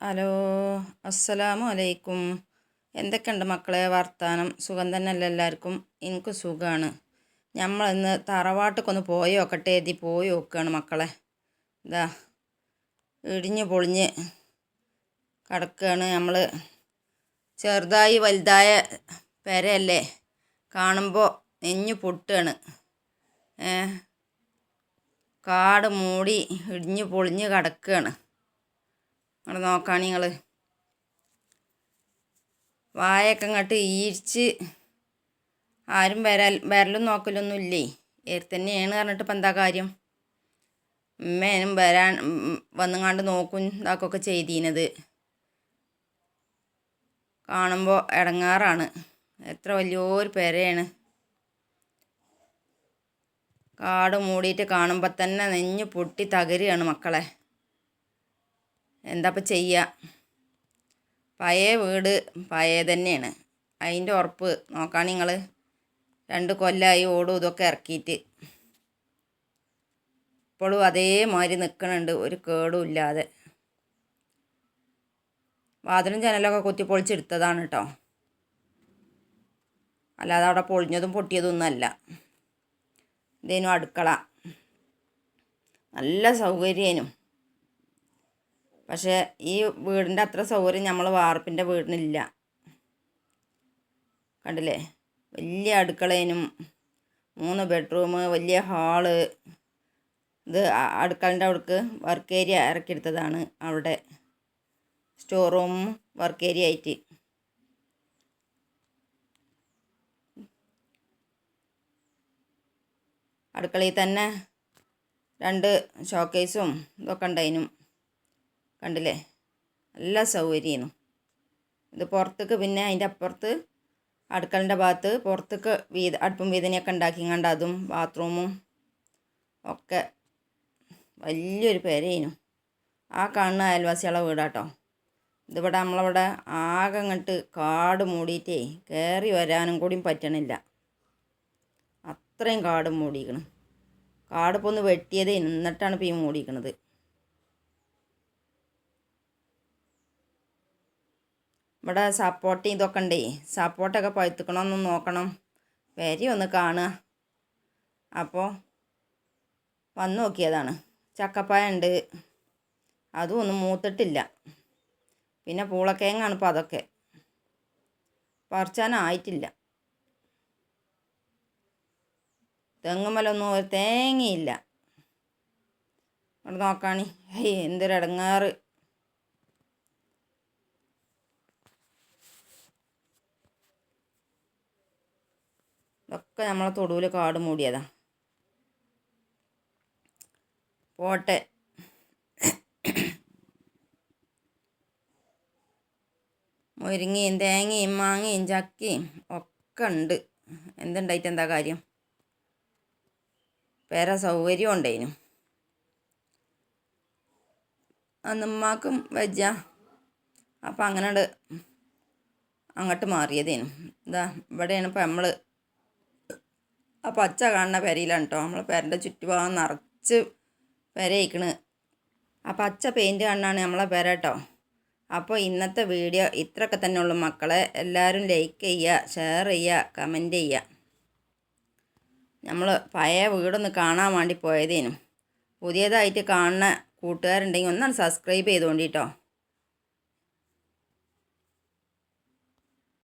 Hello അസ്സലാമു അലൈക്കും. എന്തൊക്കെയുണ്ട് മക്കളെ വർത്താനം? സുഖം തന്നെയല്ല എല്ലാവർക്കും? എനിക്ക് സുഖമാണ് നമ്മളിന്ന് തറവാട്ടിക്കൊന്ന് പോയി നോക്കട്ടെ എഴുതി പോയി നോക്കുകയാണ് മക്കളെ. ഇതാ ഇടിഞ്ഞ് പൊളിഞ്ഞ് കിടക്കുകയാണ് നമ്മൾ ചെറുതായി വലുതായ പെരയല്ലേ? കാണുമ്പോൾ നെഞ്ഞു പൊട്ടുകയാണ് കാട് മൂടി ഇടിഞ്ഞ് പൊളിഞ്ഞ് കിടക്കുകയാണ് അങ്ങോട്ട് നോക്കാണ് നിങ്ങൾ വായൊക്കെ ഇങ്ങോട്ട് ഈരിച്ച് ആരും വരൽ വരലും നോക്കലൊന്നും ഇല്ലേ തന്നെയാണ് പറഞ്ഞിട്ട് ഇപ്പം എന്താ കാര്യം? ഉമ്മേനും വരാൻ വന്നുങ്ങാണ്ട് നോക്കും ഇതാക്കൊക്കെ ചെയ്തീനത്. കാണുമ്പോൾ ഇടങ്ങാറാണ് എത്ര വലിയൊരു പെരയാണ്. കാട് മൂടിയിട്ട് കാണുമ്പോൾ തന്നെ നെഞ്ഞ് പൊട്ടി തകരുകയാണ് മക്കളെ. എന്താപ്പം ചെയ്യുക പഴയ വീട് പഴയ തന്നെയാണ്. അതിന്റെ ഉറപ്പ് നോക്കാൻ നിങ്ങൾ രണ്ട് കൊല്ലമായി ഓടും ഇതൊക്കെ ഇറക്കിയിട്ട്. ഇപ്പോഴും അതേമാതിരി നിൽക്കണുണ്ട് ഒരു കേടും ഇല്ലാതെ. വാതിലും ജനലൊക്കെ കുത്തി പൊളിച്ചെടുത്തതാണ് കേട്ടോ അല്ലാതെ അവിടെ പൊളിഞ്ഞതും പൊട്ടിയതൊന്നുമല്ല ഇതേനും അടുക്കള. നല്ല സൗകര്യേനും. പക്ഷേ ഈ വീടിന്റെ അത്ര സൗകര്യം നമ്മൾ വാർപ്പിന്റെ വീടിനില്ല. കണ്ടില്ലേ? വലിയ അടുക്കളേനും മൂന്ന് ബെഡ്റൂം വലിയ ഹാൾ. ഇത് അടുക്കളന്റെ അവിടേക്ക് വർക്ക് ഏരിയ ഇറക്കിയെടുത്തതാണ് അവിടെ. സ്റ്റോർ റൂം വർക്ക് ഏരിയ ആയിട്ട്. അടുക്കളയിൽ തന്നെ രണ്ട് ഷോക്കേസും ഇതൊക്കെ ഉണ്ടായിനും. കണ്ടില്ലേ? നല്ല സൗകര്യമായിരുന്നു ഇത് പുറത്തേക്ക് പിന്നെ അതിന്റെ അപ്പുറത്ത് അടുക്കളന്റെ ഭാഗത്ത് പുറത്തേക്ക് വീത അടുപ്പും വീതനയൊക്കെ കണ്ട് അതും ബാത്റൂമും ഒക്കെ വലിയൊരു പെരയേനു ആ കാണുന്ന അയൽവാസികളെ വീടാട്ടോ. ഇതിവിടെ നമ്മളിവിടെ ആകെ അങ്ങോട്ട് കാട് മൂടിയിട്ടേ കയറി വരാനും കൂടിയും പറ്റണില്ല. അത്രയും കാട് മൂടിയിരിക്കണം കാട് ഇപ്പോൾ ഒന്ന് വെട്ടിയതേ എന്നിട്ടാണ് ഇപ്പോൾ ഈ മൂടിയിരിക്കണത് ഇവിടെ സപ്പോർട്ട് ഇതൊക്കെ ഉണ്ടേ. സപ്പോർട്ടൊക്കെ പഴുത്തുക്കണമെന്ന് നോക്കണം. വരി ഒന്ന് കാണുക. അപ്പോൾ വന്ന് നോക്കിയതാണ്. ചക്കപ്പായ ഉണ്ട്. അതും ഒന്നും മൂത്തിട്ടില്ല. പിന്നെ പൂളക്കേങ്ങാണ് ഇപ്പോൾ അതൊക്കെ. പറിച്ചാനായിട്ടില്ല തെങ്ങുമലൊന്നും ഒരു തേങ്ങയില്ല. അവിടെ നോക്കാണി. എന്തൊരു എന്തൊരിടങ്ങാറ് ഇതൊക്കെ നമ്മളെ തൊടുവിൽ കാട് മൂടിയതാ. പോട്ടെ. മുരിങ്ങയും തേങ്ങയും മാങ്ങയും ചക്കയും ഒക്കെ ഉണ്ട്. എന്തുണ്ടായിട്ട് എന്താ കാര്യം? പേര സൗകര്യം ഉണ്ടേനു. അന്നുമ്മാക്കും വെജ അപ്പം അങ്ങനെ അങ്ങോട്ട് മാറിയതേനു. ഇതാ ഇവിടെയാണ് ഇപ്പം നമ്മൾ ആ പച്ച കാണുന്ന പെരയിലാണ് കേട്ടോ നമ്മളെ പെരന്റെ ചുറ്റുഭാഗം നിറച്ച് പെരയിക്കണ് ആ പച്ച പെയിന്റ് കണ്ണാണ് നമ്മളെ പെര കേട്ടോ അപ്പോൾ ഇന്നത്തെ വീഡിയോ ഇത്രയൊക്കെ തന്നെ ഉള്ളു. മക്കളെ എല്ലാവരും ലൈക്ക് ചെയ്യുക ഷെയർ ചെയ്യുക കമന്റ് ചെയ്യുക നമ്മൾ പഴയ വീടൊന്ന് കാണാൻ വേണ്ടി പോയതേനും. പുതിയതായിട്ട് കാണുന്ന കൂട്ടുകാരുണ്ടെങ്കിൽ ഒന്നാണ് സബ്സ്ക്രൈബ് ചെയ്തുകൊണ്ടിട്ടോ